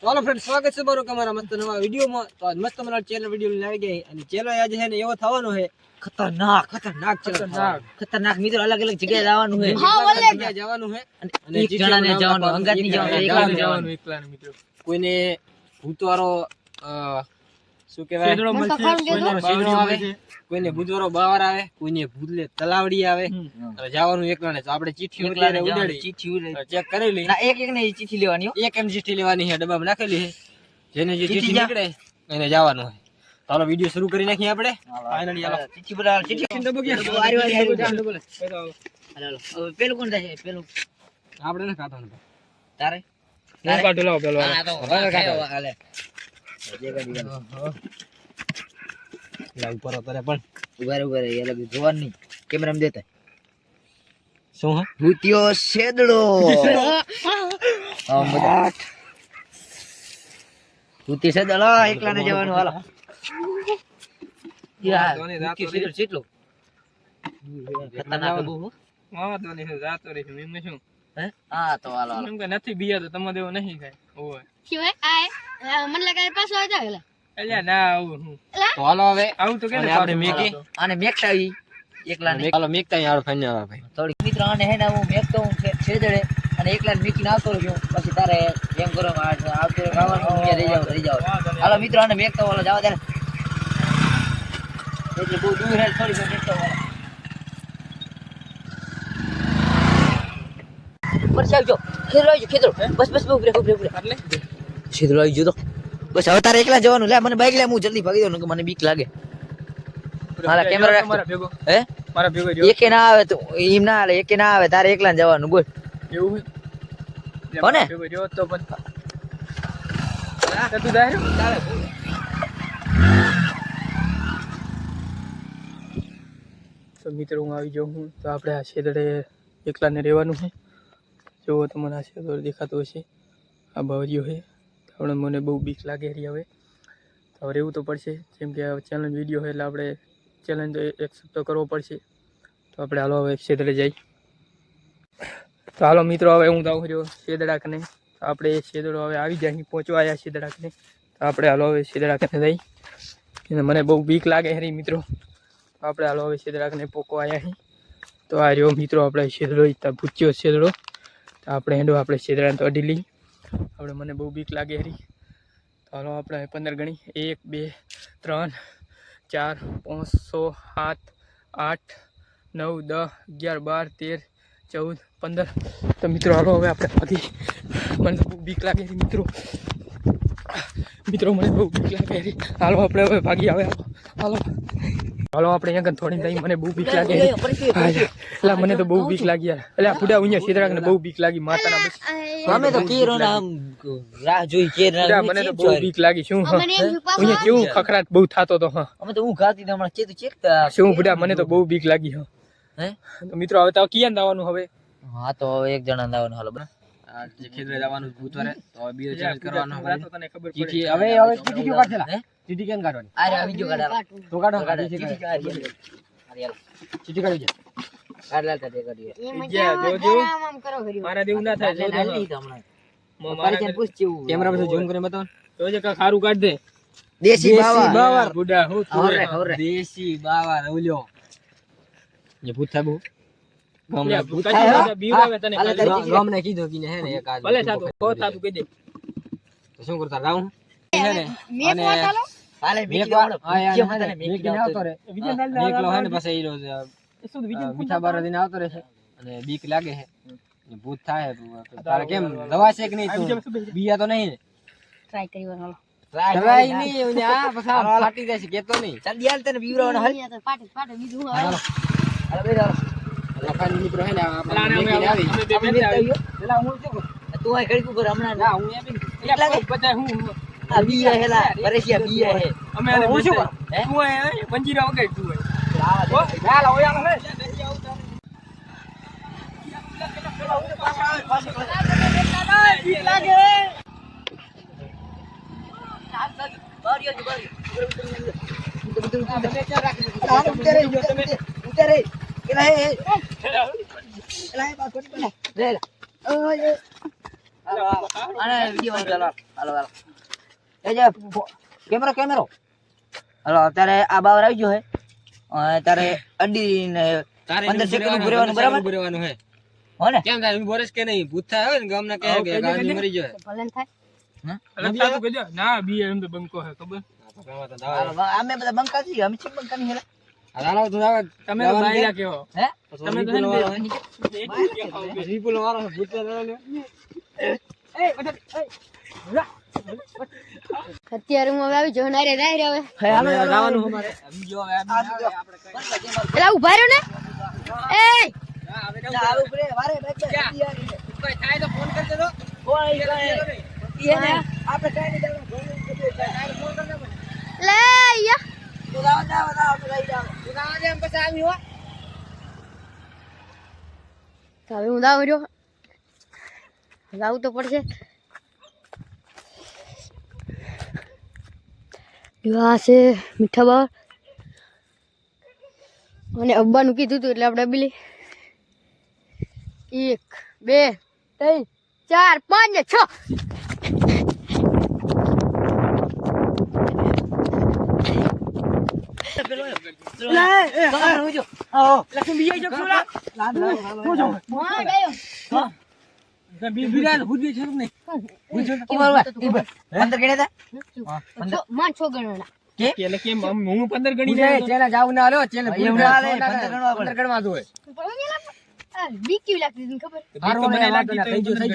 ચાલો ફ્રેન્ડ સ્વાગત છે મારું તમારા મસ્ત નવા વિડીયોમાં. તો આજ મસ્ત મારા ચેનલ વીડિયો લઈને આવી ગઈ અને ચેનલ આજે છે ને એવો થવાનો છે ખતરનાક ખતરનાક ખતરનાક. ખતરનાક. મિત્રો અલગ અલગ જગ્યાએ જવાનું છે. જગ્યાએ જવાનું છે. અને એક જણાને જવાનું, અંગાત જવાનું, એકલાને જવાનું. જવાનું. કોઈને ભૂતવારો અ, શું કહેવાય? કોઈને ભૂતવારો બાવર આવે કોઈને ભૂતલે તલાવડી આવે. અને જવાનું એકલાને તો આપણે ચીઠી ઉડાડી ચીઠી ઉડાડી. ચેક કરેલી. ના, એક એક ને ચીઠી લેવાની એક એમ ચીઠી લેવાની છે ડબ્બામાં નાખેલી છે. જેને જે ચિઠ્ઠી નીકળે એને જવાનું હોય. ચાલો વીડિયો શરૂ કરી નાખીએ આપણે. ફાઇનલી ચાલો ચીઠી બોલાવો, ચીઠી ડબ્બો ક્યાં? આરી વારી હારું જાઓ. ડબ્બો લે. હાલો. હવે પેલું કોણ થાય પેલું. આપણે ને ખાતા તારે? હું કાઢી લાવો પેલો હા, તો કાઢો. હાલે. લે. ઉપર અત્યારે પણ. ઊભા ઊભા રે, એટલે અલગ જોવાનું નહીં. કેમેરામાં દેતા શું હા? ભૂતિયો શેદડો. ભૂતી શેદડો. એકલાને જવાનું હાલો. યાર, ધોની શેદડો કેટલો ખતરનાક બહુ હો. તો જાતો રહીશું એમાં શું? હે? હા તો હાલો એમ કે નથી બીયા તો તમારે એવું નહીં થાય. ઓય. કેવાય આ મને લાગે પાછો આવી જાય અલ્યા ના આવું હું. તો હાલો હવે. આવું તો કે અને આપણે મેકી અને મેકટાવી એકલા ને. હાલો મેકતા અહીંયા ફાઈનલ આવે ભાઈ. થોડી મિત્ર આને હે ના હું મેકતો હું છે- છેદડે અને એકલાને મેકીને આવતો રહ્યો. પછી તારે એમ કરો આ આવતો હું અહીંયા રહી જાવ રહી જાવ હાલો મિત્રો આને મેકતો ઓલો જવા ત્યારે. એટલે બહુ દૂર હે થોડી મેકતો હાલો. ઉપર છે આવજો. ખેતરો આવજો ખેતરો બસ બસ ઉભરે ઉભરે ઉભરે એટલે ખેતરો આવી તો. બસ હવે તારે એકલા જવાનું. લે મને બાઈક લે હું જલ્દી ભાગી દઉં કે મને બીક લાગે. મારા કેમેરા રાખ મારા ભેગો. હે? મારા ભેગો જો. એકે ના આવે તો એમ ના હાલે એકે ના આવે તારે એકલા જવાનું બોલ. એવું કોને? ભેગો જો તો પણ તો તું જાય તો મિત્રો હું આવી જાઉં હું તો આપણે આ છેદડે એકલાને રહેવાનું છે. જોવો તો મને આ છેદડો દેખાતો હશે. આ બાવરીઓ છે. આપણે મને બહુ બીક લાગે રહી હવે. તો હવે રહેવું તો પડશે. જેમ કે ચેલેન્જ વીડિયો હોય એટલે આપણે ચેલેન્જ એક્સેપ્ટ તો કરવો પડશે. તો આપણે હાલો હવે શેતળે જઈ. તો હાલો મિત્રો, હવે હું જાઉં છું શેદડાકને તો આપણે શેદડો હવે આવી જાય. પહોંચવા આવ્યા શેદડાકને તો આપણે હાલો હવે શેદડાકને જઈ. મને બહુ બીક લાગે હરી મિત્રો. આપણે હાલો હવે શેદડાકને પોકવા પોકો આવ્યા અહીં તો આ રહ્યો મિત્રો, આપણે શેદડો ત્યાં ભૂચ્યો શેદડો તો આપણે હેંડો, આપણે શેદડાને તો અઢી લઈ. આપણે મને બહુ બીક લાગે હરી. હાલો આપણે પંદર ગણી. એક, બે, ત્રણ, ચાર, પાંચ સો સાત, આઠ, નવ, દસ, અગિયાર, બાર, તેર, ચૌદ, પંદર. તો મિત્રો હાલો હવે આપણે ભાગી મને બહુ બીક લાગે છે મિત્રો. મિત્રો, મને બહુ બીક લાગે છે હાલો આપણે હવે ભાગી આવે. હાલો. હાલો આપણે અહીંયા થોડી થઈ મને બહુ બીક લાગે. એટલે મને તો બહુ બીક લાગી યાર. એટલે આ બુડા અહીંયા સીધા ને બહુ બીક લાગી માતાના બસ. અમે તો કેરો ના આમ રાહ જોઈ કેર મને તો બહુ બીક લાગી. શું અહીંયા કેવું ખખરાટ બહુ થતો તો હા? અમે તો હું ખાતી તો હમણાં ચેતું ચેક શું ફૂડા મને તો બહુ બીક લાગી હા. હે? તો મિત્રો હવે તો કિયાન દાવાનું હવે? હા તો હવે એક જણા દાવાનું હાલો બરાબર. જે ખેતરે જવાનું ભૂતવારે તો બીજો ચેન્જ કરવાનો તને ખબર પડે. હવે હવે ચીઠી ક્યાં કાઢેલા હે ચીઠી કેમ કાઢવાની? આ રહ્યા બીજો કાઢા તો ચીઠી અરે ચીઠી. મારા ના થાય હમણાં. કેમેરા ઝૂમ કરીને બતાવો દે. દેશી બાવા બાવા. બુડા હું. દેશી બાવા રવલ્યો જે ભૂત થાબુ ગામને કીધું કે હે ને એક આજ ભલે થાતું હો થાતું કહી દે તો શું કરતા રાઉં હે ને? મેં અને હાલે મેક મેકી વા- દેવાનો. હા યાર, કેમ હે ને, તને મેકી મેકીને આવતો રે વિજય નાલ ના મેકલો હે ને પછી ઈ રોજ શું વિજય મીઠા બાર દિન આવતો રહેશે અને બીક લાગે છે. ભૂત થાય તારે કેમ દવા છે કે નહીં બીયા તો? નહીં. ને ટ્રાય કરી વાર હાલો. દવાઈ નહીં અને આ પછી ફાટી જશે કેતો નહીં. ચાલ દિયાલ તને બીવરાવાનો હાલ. પાટે પાટે બીજું હાલો હાલો બે દાડો. લખાણ મિત્રો હે ને આપણે મેકીને આવી બે આવી. પેલા હું શું તું આ ખેડી ઉપર હમણાં ના હું આપી એટલે બધા હું આ બીયા હેલા પરેશિયા બીયા હે અમે હું શું. હે? તું અહીં મંજીરા વગાડ તું અહીં. આવા દે. હાલ ઓય હે બારીઓ જ બારીઓ. ઉતર, ઉતર, ઉતર. કેમેરો કેમેરો હાલો અત્યારે આ બાવર આવી ગયો હે તારે અડી ને તારે પંદર સેકન્ડ ભરવાનું બરાબર રહેવાનું હે હો ને કેમ થાય બોરસ કે નહીં ભૂત થાય હોય ને ગામના કહે કે ગાંધી મરી જાય ભલે ને થાય. ના બી એમ તો બંકો હે ખબર અમે બધા બંકા છીએ અમે છીએ બંકા નહીં હેલા હાલો તું તમે તો કેવો? હે? તમે તો હે. વિપુલ વાળો ભૂત લે. અત્યારે હું હવે આવી જો નારે નારે હવે હે હાલો. જવાનું અમારે એલા ઊભા રહ્યો ને? એ! ના, આવે વારે બેઠ બેઠ. થાય તો ફોન કરજો તો. કોઈ કાંઈ. ઈ આપણે કાંઈ નહીં જવાનું. લે યા. તું જાઓ, જાઓ, જાઓ, લઈ જાઓ. હવે હું દાવ રહ્યો. જાવું તો પડશે. આ છે મીઠા બાર. અને અબ્બાનું કીધું હતું એટલે આપણે બિલી એક, બે, ત્રણ, ચાર, પાંચ છ. હું. પંદર ગણી ના ચેલે ગણવા જોઈએ. બીક કેવી લાગતી ખબર મને લાગતું થઈ ગયું, થઈ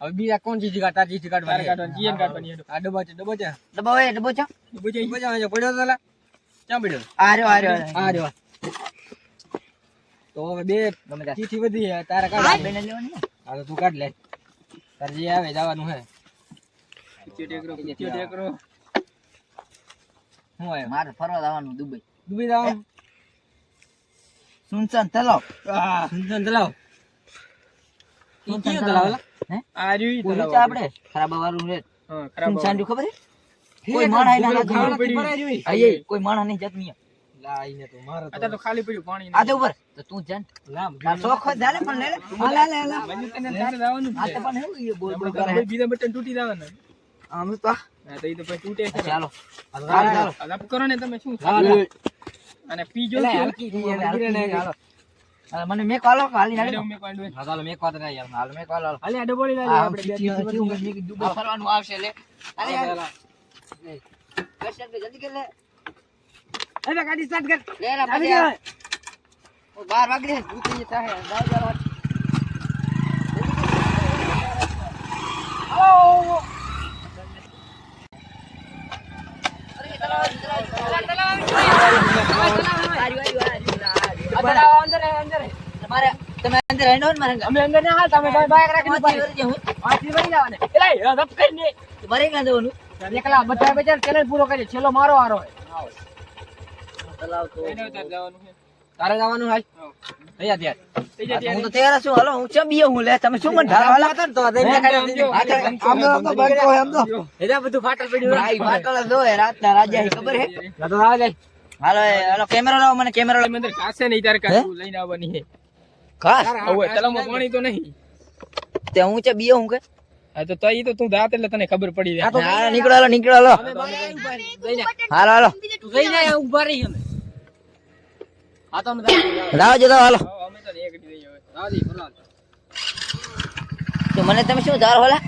હવે બીજા કોણ ચીજ કાઢ તાર ચીજ કાઢવાની કાઢવાની, જીએન કાઢવાની આ ડબ્બા છે ડબ્બો છે ડબ્બો હોય, ડબ્બો છે? ડબ્બો છે પડ્યો તો. ક્યાં પડ્યો આ રહ્યો, આ રહ્યો, આ આ રહ્યો. રહ્યો તો હવે બે ચીઠી વધી છે, કાઢ બેને લેવાની હા તો તું કાઢ લે. તારે જે આવે જવાનું હે. ટેકરો, ટેકરો. હું મારે ફરવા જવાનું દુબઈ. દુબઈ જવાનું? સુનસાન તલાવ. સુનસાન તલાવ. સુનસાન તલાવ. હે? તલાવ આપણે. ખરાબા વાળું રે ખરાબ સુનસાન રહ્યું ખબર હે, કોઈ માણા ના ખાવાના પડ્યું. ભરાય આ કોઈ માણા નહીં જત મિયા લાઈને તો મારે તો- તો ખાલી પડ્યું પાણી આ તો ઉપર તો તું જાન ના શોખ ચાલે પણ લે લે આ લે લે લે બાજુ તને તારે જવાનું આ તો પણ એવું એ બોલ બોલ કરે બીજા બટન તૂટી જવાના આમ તો આ. તો એ તો પછી તૂટે છે ચાલો હાલો, હાલો, હાલો. ચાલો. આ કરો ને તમે શું હાલો. અને પી જો? હલકી હલકી ને, હાલો. હાલો, મને મેં વાલો હાલી હાલે નાખી અમે કોઈ ડોય. હા, ચાલો, મેં એક વાત યાર. હાલ મેક વાલો ખાલી આ ડબોળી લાવી આપણે બે દિવસ પછી. ફરવાનું આવશે લે અરે હાલે ઓ, બાર વાગી દે ભૂખી જે થાય દાવ દાવ તમે અંદર હેડો ને મારે અમે અંદર ના હાલ, તમે બાઈક રાખીને એ કરીને. તમારે ક્યાં એકલા બધા બચાર ચેલેન્જ પૂરો કરી છેલ્લો મારો હારો. તારે જવાનું હાલ તૈયાર તૈયાર. હું તો તૈયાર. છું. હાલો હું ચમ બીયો હું લે? તમે શું મને ઢાળ હાલો ને તો હે, આમ દઈ જો, દેખાડે. આમ જો, આમ તો- આમ તો બંકો આમ તો. એના બધું ફાટલ પડ્યું ભાઈ માટલા જો રાતના રાજા ખબર હે? તો આવે જાય. હાલો હાલો કેમેરો લાવો મને કેમેરો લાવો. અંદર ઘાસે નહીં તારે કાંઈ લઈને આવવાની છે ખાસ હવે તલાવમાં પાણી તો નહીં. તે હું છે બીયો હું કે? હા તો ઈ તો તું દાત એટલે તને ખબર પડી જાય. હા નીકળો હાલો નીકળો હાલો. હાલો હાલો. તું જાય ઊભા રહી અમે. હા તો અમે જાઓ. લાવો જો હાલો. અમે તો નીકળી જઈએ હવે. રાજી દી, તો મને તમે શું ધાર હોલા?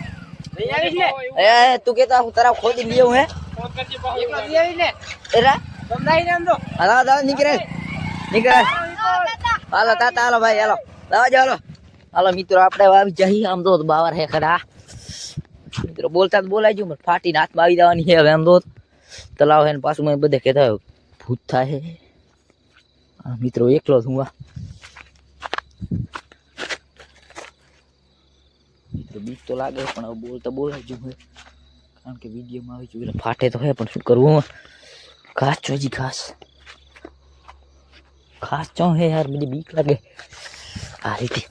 લઈ આવી છે એ તું કેતા હું તારા ખોદી લીયો હે? ફોન કરજે બહુ એકલા જઈ આવીશ ને? એરા સમજાઈ ને આમ તો? હાલો હાલો નીકળે. નીકળે. હાલો તાતા હાલો ભાઈ હાલો. લાવો જો હાલો. હાલો મિત્રો આપણે આવી જઈએ. આમ તો બાવર હે ખડા મિત્રો બોલતા તો બોલાઈ ગયું પણ ફાટીને હાથમાં આવી જવાની છે હવે આમ તો. તલાવ હે ને પાછું મને બધે કહેતા હોય, ભૂત થાય હે. આ મિત્રો એકલો જ હું આ મિત્રો બીક તો લાગે પણ હવે બોલતા બોલાઈ ગયું હે. કારણ કે વિડીયોમાં આવી ગયું એટલે ફાટે તો હે પણ શું કરવું ઘાસ છો હજી ઘાસ. ઘાસ ચો હે યાર બધી બીક લાગે. આ રીતે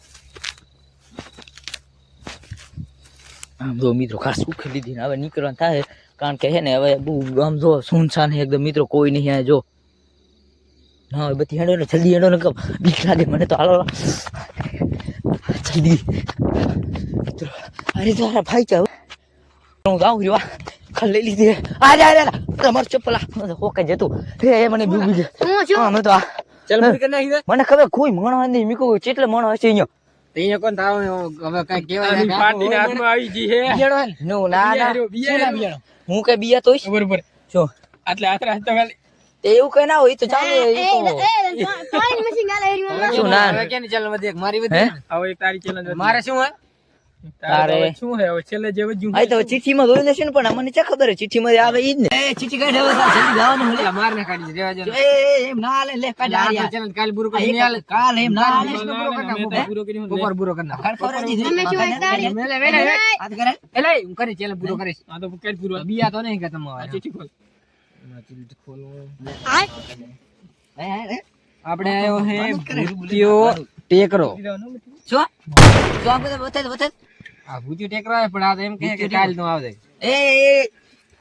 આમ જો મિત્રો ખાસ સુખી લીધી ને હવે નીકળવાનું થાય કારણ કે હે ને હવે બહુ આમ જો સુનસાન હે એકદમ મિત્રો કોઈ નહીં આવે જો. હા બધી હેડો ને જલ્દી હેડો ને કમ બીક લાગે મને તો. હાલો. જલ્દી. મિત્રો અરે તારા ભાઈ ચાવ હું જાઉં રહ્યો. ખાલી લઈ લીધી. આ જા જા તમારું ચપ્પલ હોકે જતું. હે એ મને બીજું હું મેં તો આ. ચાલ પૂરી કરી નાખી દે. મને ખબર કોઈ મણો નહીં. મીકો કેટલે મણો છે અહીંયા? તો અહીંયા કોણ થાવ હવે કઈ કેવા પાર્ટી ના હાથમાં આવી ગઈ હે નો ના ના બિયારો, બિયારો. હું કે બિયા તોય? બરોબર એટલે આટલે હાથ રાખતો ખાલી. તે એવું કઈ ના હોય તો ચાલે એ તો. પાણી મશીન ગાલે હેરી હવે શું ના? હવે કેની ચાલ વધી એક મારી? વધી હવે એક તારી ચેલેન્જ મારે શું હે તારે તારે- શું હે છેલ્લે જે વધ્યું આ તો ચિઠ્ઠીમાં જોઈને છે પણ મને ચા ખબર હે ચિઠ્ઠીમાં આવે ઈ જ ને. એ ચિઠ્ઠી કાઢે હવે જલ્દી જવાનું હે. એટલે કાઢી દે, રહેવા એ એ, એમ ના હાલે લે કાઢ આ આ તો યાર. challenge કાલ પૂરું કરી એક નહીં કાલ એમ ના હાલે. ના, ના, ના, મેં તો પૂરો કર્યો ને. બપોર પૂરો કરી કાલ ખબર હતી. તમે શું એક મેલે, મેલે, મેલે. આ કરે એલે, હું કરી challenge પૂરો કરીશ. આ તો કઈ પૂરો. બીયા તો નહીં કે તમારે. ચીઠી ખોલ. હે, હે, હે. આપણે આવ્યો હે ટેકરો. શું શું આપણે બતાય બતાય આ ભૂતિયો ટેકરો આવે પણ આ તો એમ કહે કે કાલ નો આવે એ એ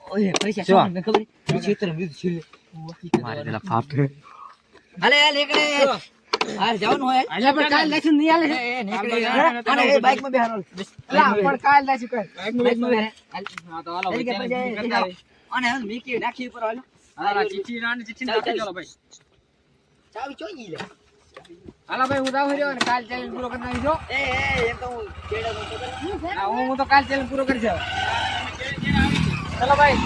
ઓય પૈસા શું? મને ખબર છે ચિત્ર વિધ છે? મારે પેલા ફાફે હાલે હાલે એકડે હાલ જવાનું હોય. અલ્યા પણ કાલ લેશું નહીં હાલે એ, નીકળે. અને એ બાઈકમાં બેહારો અલા, પણ કાલ લેશું કાલ બાઈકમાં બેહારે. હાલ. હા તો હાલો. અને મીકી નાખી ઉપર હાલો. હા ચીચી ના ચીચી નાખી ચાલો ભાઈ. ચાવી ચોઈ લે. હાલો ભાઈ હું જાઉં રહ્યો અને કાલ ચેલેન્જ પૂરો કરી નાખીશું એ એ એમ તો હું તો હું હું તો કાલ ચેલેન્જ પૂરો કરી જાવ ચલો ભાઈ.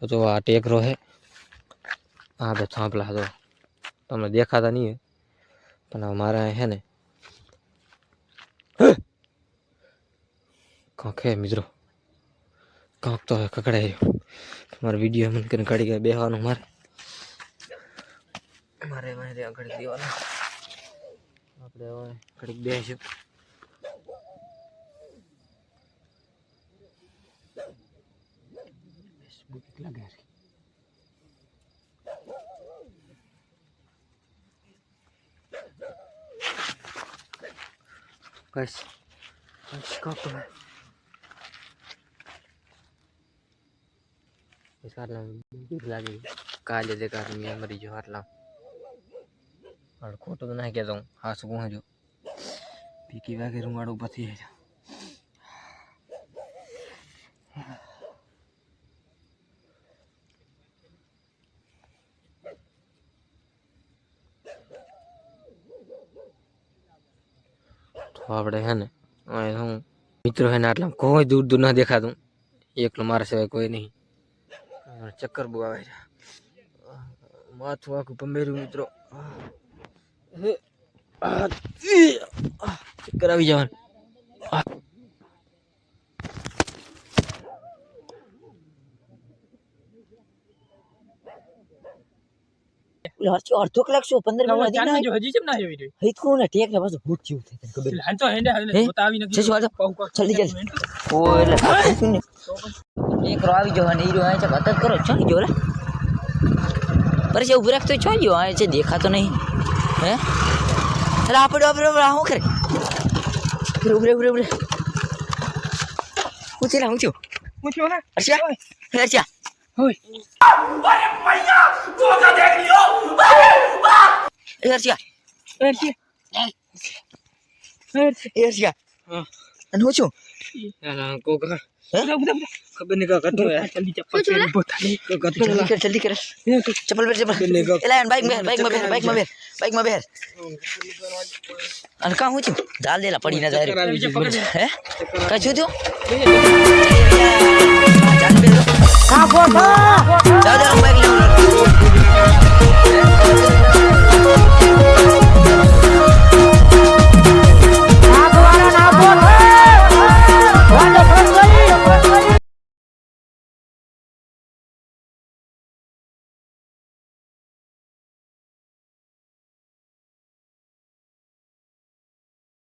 તો જો આ ટેકરો હે. આ બે થાંભલા તો તમને દેખાતા નહીં પણ મારા અહીં હે ને. કાંક હે મિત્રો. કાંક તો હે કકડાય મારો વીડિયો મને કરીને કાઢી ગયા બેહવાનું મારે. મારે મારે ત્યાં ઘડીક દેવાનું આપણે હવે ઘડીક બેસીશું બસ બસ કાંક તો હે બસ આટલા બીક લાગે કાલે જે કારણ મેં મરી ગયો આટલા હાલ ખોટું તો ના કહેતો હું. હાસું પહોંચ્યો પીકી વાગે રૂમાડું પછી તો આપણે હે ને હું મિત્રો હે ને આટલા કોઈ દૂર દૂર ના દેખાતું. એકલો મારા સિવાય કોઈ નહીં. ચક્કર બહુ આવે છે. માથું આખું પંબેર્યું મિત્રો. હે. ચક્કર આવી જવાનું આ. ઓલો અડધો અડધો કલાક શું પંદર મિનિટ ચાલ હજી જો હજી કેમ ના આવી રહ્યો હઈ તો ને ટેક ને પાછું ભૂત જેવું થાય તને ખબર હાલ તો હેંડે હાલ હે? જોતા આવી નથી જશું હાલો. કહું, કહું. જલ્દી જલ્દી ઓ એટલે શું ને ટેકરો આવી ગયો અને હીરો અહીં છે વાત જ કરો છો ગયો લે પછી ઊભી રાખતો છો ગયો અહીં છે દેખાતો નહીં હે? અરે આપણે આપણે શું કરે? ઉભરે ઉભરે ઉભરે હું છું હું થયો? ને? અર્ષા હે અર્ષા હોય હા. અને હું છું? કોક બધા, બધા, બધા. ખબર નહીં કાંક હતું યાર. જલ્દી ચપ્પલ પહેરી ઊભો થાય. જલ્દી કર જલ્દી કર ચપ્પલ પહેર ચપ્પલ એલા બાઈકમાં બાઈકમાં બેર બાઈકમાં બેર બાઈકમાં બેર અને કાં હું છું દાલ દેલા પડી ના જાય આવી જાય, પકડ. હે કાં